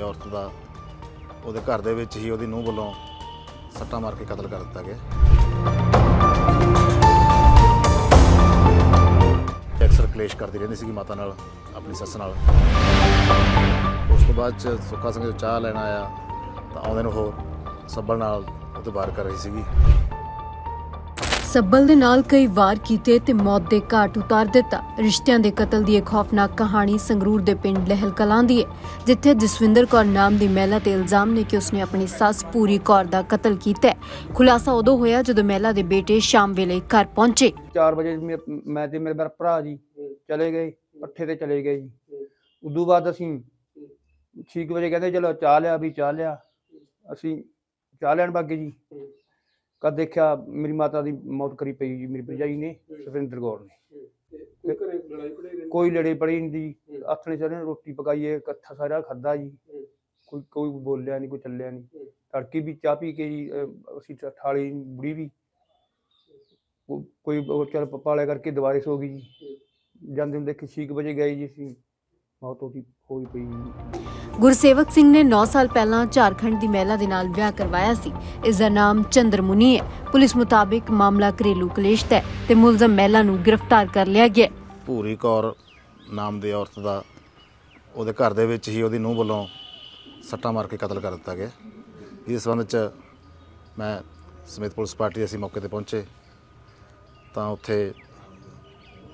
ਦੀ ਔਰਤ ਦਾ, ਉਹਦੇ ਘਰ ਦੇ ਵਿੱਚ ਹੀ ਉਹਦੀ ਨੂੰਹ ਵੱਲੋਂ ਸੱਟਾਂ ਮਾਰ ਕੇ ਕਤਲ ਕਰ ਦਿੱਤਾ ਗਿਆ। ਅਕਸਰ ਕਲੇਸ਼ ਕਰਦੀ ਰਹਿੰਦੀ ਸੀਗੀ ਮਾਤਾ ਨਾਲ, ਆਪਣੀ ਸੱਸ ਨਾਲ। ਉਸ ਤੋਂ ਬਾਅਦ ਚ ਸੁੱਖਾ ਸਿੰਘ ਜੋ ਚਾਹ ਲੈਣ ਆਇਆ, ਤਾਂ ਆਉਂਦੇ ਨੂੰ ਉਹ ਸੱਬਲ ਨਾਲ ਉਹ ਤੋਂ ਬਾਹਰ ਕਰ ਰਹੀ ਸੀਗੀ। ਸੱਬਲ ਦੇ ਨਾਲ ਕਈ ਵਾਰ ਕੀਤੇ ਤੇ ਮੌਤ ਦੇ ਘਾਟ ਉਤਾਰ ਦਿੱਤਾ। ਰਿਸ਼ਤਿਆਂ ਦੇ ਕਤਲ ਦੀ ਇਹ ਖੌਫਨਾਕ ਕਹਾਣੀ ਸੰਗਰੂਰ ਦੇ ਪਿੰਡ ਲਹਿਲ ਕਲਾਂ ਦੀ ਹੈ, ਜਿੱਥੇ ਜਸਵਿੰਦਰ ਕੌਰ ਨਾਮ ਦੀ ਮਹਿਲਾ ਤੇ ਇਲਜ਼ਾਮ ਨੇ ਕਿ ਉਸਨੇ ਆਪਣੀ ਸੱਸ ਪੂਰੀ ਕੌਰ ਦਾ ਕਤਲ ਕੀਤਾ ਹੈ। ਖੁਲਾਸਾ ਉਦੋਂ ਹੋਇਆ ਜਦੋਂ ਮਹਿਲਾ ਦੇ ਬੇਟੇ ਸ਼ਾਮ ਵੇਲੇ ਘਰ ਪਹੁੰਚੇ। 4 ਵਜੇ ਮੇ- ਮੈਂ ਤੇ ਮੇਰੇ ਮੇਰਾ ਭਰਾ ਜੀ ਚਲੇ ਗਏ, ਪੱਠੇ ਤੇ ਚਲੇ ਗਏ ਜੀ। ਉਦੋਂ ਬਾਅਦ ਅਸੀਂ 6 ਵਜੇ ਕਹਿੰਦੇ, ਚਲੋ ਚਾਹ ਲਿਆ, ਵੀ ਚਾਹ ਲਿਆ। ਅਸੀਂ ਚਾਹ ਲੈਣ ਬਾਗੇ ਜੀ। ਕਦ ਦੇਖਿਆ ਮੇਰੀ ਮਾਤਾ ਦੀ ਮੌਤ ਕਰੀ ਪਈ ਜੀ ਮੇਰੀ ਭਰਜਾਈ ਨੇ ਸੁਖਵਿੰਦਰ ਕੌਰ ਨੇ। ਕੋਈ ਲੜੇ ਪੜੀ ਨਹੀਂ ਦੀ ਆਥਣੇ ਸਾਰੇ ਰੋਟੀ ਪਕਾਈਏ ਇਕੱਠਾ ਸਾਰਾ ਖਾਦਾ ਜੀ। ਕੋਈ ਕੋਈ ਬੋਲਿਆ ਨਹੀਂ ਕੋਈ ਚੱਲਿਆ ਨਹੀਂ। ਤੜਕੇ ਵੀ ਚਾਹ ਪੀ ਕੇ ਜੀ ਅਹ, ਅਸੀਂ ਥਾਲੀ ਬੁੜੀ ਵੀ। ਕੋ- ਕੋਈ ਉਹ ਚੱਲ ਪਾਲਿਆ ਕਰਕੇ ਦੁਬਾਰੇ ਸੋ ਗਈ ਜੀ। ਜਾਂਦੇ ਹੁੰਦੇ ਕਿ 6 ਵਜੇ ਗਏ ਜੀ ਅਸੀਂ। ਮੌਤ ਉਹਦੀ ਹੋਈ ਪਈ। ਗੁਰਸੇਵਕ ਸਿੰਘ ਨੇ 9 ਸਾਲ ਪਹਿਲਾਂ ਝਾਰਖੰਡ ਦੀ ਮਹਿਲਾ ਦੇ ਨਾਲ ਵਿਆਹ ਕਰਵਾਇਆ ਸੀ। ਇਸ ਦਾ ਨਾਮ ਚੰਦਰਮੁਨੀ ਹੈ। ਪੁਲਿਸ ਮੁਤਾਬਿਕ ਮਾਮਲਾ ਘਰੇਲੂ ਕਲੇਸ਼ ਦਾ ਹੈ ਤੇ ਮੁਲਜ਼ਮ ਮਹਿਲਾ ਨੂੰ ਗ੍ਰਿਫਤਾਰ ਕਰ ਲਿਆ ਗਿਆ ਹੈ। ਭੂਰੀ ਕੌਰ ਨਾਮ ਦੀ ਔਰਤ ਦਾ ਉਹਦੇ ਘਰ ਦੇ ਵਿੱਚ ਹੀ ਉਹਦੀ ਨੂੰਹ ਵੱਲੋਂ ਸੱਟਾਂ ਮਾਰ ਕੇ ਕਤਲ ਕਰ ਦਿੱਤਾ ਗਿਆ। ਇਸ ਸੰਬੰਧ ਚ ਮੈਂ ਸਮੇਤ ਪੁਲਿਸ ਪਾਰਟੀ ਅਸੀਂ ਮੌਕੇ ਤੇ ਪਹੁੰਚੇ ਤਾਂ ਉੱਥੇ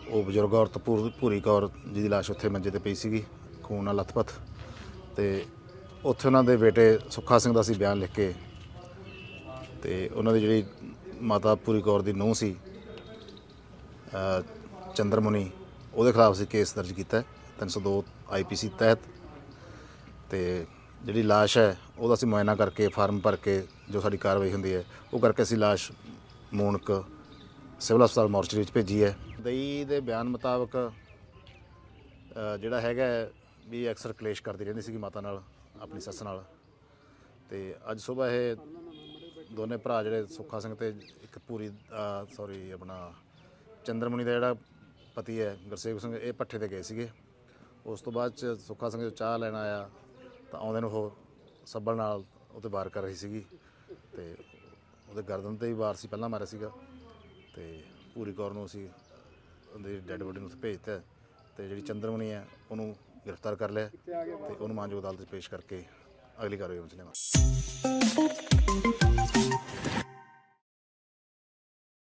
ਉਹ ਬਜ਼ੁਰਗ ਔਰਤ ਭੂਰ- ਭੂਰੀ ਕੌਰ ਜਿਹਦੀ ਲਾਸ਼ ਉੱਥੇ ਮੰਜੇ ਤੇ ਪਈ ਸੀਗੀ ਖੂਨ ਨਾਲ ਲੱਥਪੱਥ। ਤੇ ਉੱਥੇ ਉਹਨਾਂ ਦੇ ਬੇਟੇ ਸੁੱਖਾ ਸਿੰਘ ਦਾ ਸੀ ਬਿਆਨ ਲਿਖ ਕੇ। ਤੇ ਉਹਨਾਂ ਦੀ ਜਿਹੜੀ ਮਾਤਾ ਭੂਰੀ ਕੌਰ ਦੀ ਨੂੰਹ ਸੀ ਅ, ਚੰਦਰਮੁਨੀ ਉਹਦੇ ਖਿਲਾਫ ਸੀ ਕੇਸ ਦਰਜ ਕੀਤਾ ਹੈ। 302 ਆਈਪੀਸੀ ਤਹਿਤ। ਤੇ ਜਿਹੜੀ ਲਾਸ਼ ਹੈ ਉਹਦਾ ਅਸੀਂ ਮੁਆਇਨਾ ਕਰਕੇ ਫਾਰਮ ਭਰ ਕੇ ਜੋ ਸਾਡੀ ਕਾਰਵਾਈ ਹੁੰਦੀ ਹੈ ਉਹ ਕਰਕੇ ਅਸੀਂ ਲਾਸ਼ ਮੂਣਕ ਸਿਵਲ ਹਸਪਤਾਲ ਮੋਰਚਰੀ ਵਿੱਚ ਭੇਜੀ ਹੈ। ਦਈ ਦੇ ਬਿਆਨ ਮੁਤਾਬਕ ਜਿਹੜਾ ਹੈਗਾ ਵੀ ਅਕਸਰ ਕਲੇਸ਼ ਕਰਦੀ ਰਹਿੰਦੀ ਸੀਗੀ ਮਾਤਾ ਨਾਲ, ਆਪਣੀ ਸੱਸ ਨਾਲ। ਤੇ ਅੱਜ ਸਵੇਰ ਇਹ ਦੋਨੇ ਭਰਾ ਜਿਹੜੇ ਸੁੱਖਾ ਸਿੰਘ ਤੇ ਇੱਕ ਪੂਰੀ ਸੌਰੀ ਆਪਣਾ ਚੰਦਰਮੁਨੀ ਦਾ ਜਿਹੜਾ ਪਤੀ ਹੈ ਗੁਰਸੇਵ ਸਿੰਘ, ਇਹ ਪੱਠੇ ਤੇ ਗਏ ਸੀਗੇ। ਉਸ ਤੋਂ ਬਾਅਦ ਚ ਸੁੱਖਾ ਸਿੰਘ ਜੋ ਚਾਹ ਲੈਣ ਆਇਆ, ਤਾਂ ਆਉਂਦੇ ਨੂੰ ਉਹ ਸੱਬਲ ਨਾਲ ਉਹਤੇ ਵਾਰ ਕਰ ਰਹੀ ਸੀਗੀ ਤੇ ਉਹਦੇ ਗਰਦਨ ਤੇ ਵੀ ਵਾਰ ਸੀ, ਪਹਿਲਾਂ ਮਾਰਿਆ ਸੀਗਾ। ਤੇ ਪੂਰੀ ਕੌਰ ਨੂੰ ਅਸੀਂ ਉਹਦੀ ਡੈੱਡ ਬੋਡੀ ਨੂੰ ਉੱਥੇ ਭੇਜਤਾ ਤੇ ਜਿਹੜੀ ਚੰਦਰਮੁਨੀ ਹੈ ਉਹਨੂੰ ਗ੍ਰਿਫਤਾਰ ਕਰ ਲਿਆ ਤੇ ਉਹਨੂੰ ਮਾਨਯੋਗ ਅਦਾਲਤ 'ਚ ਪੇਸ਼ ਕਰਕੇ ਅਗਲੀ ਕਾਰਵਾਈ ਵਿੱਚ ਲਿਆਵਾਂਗੇ।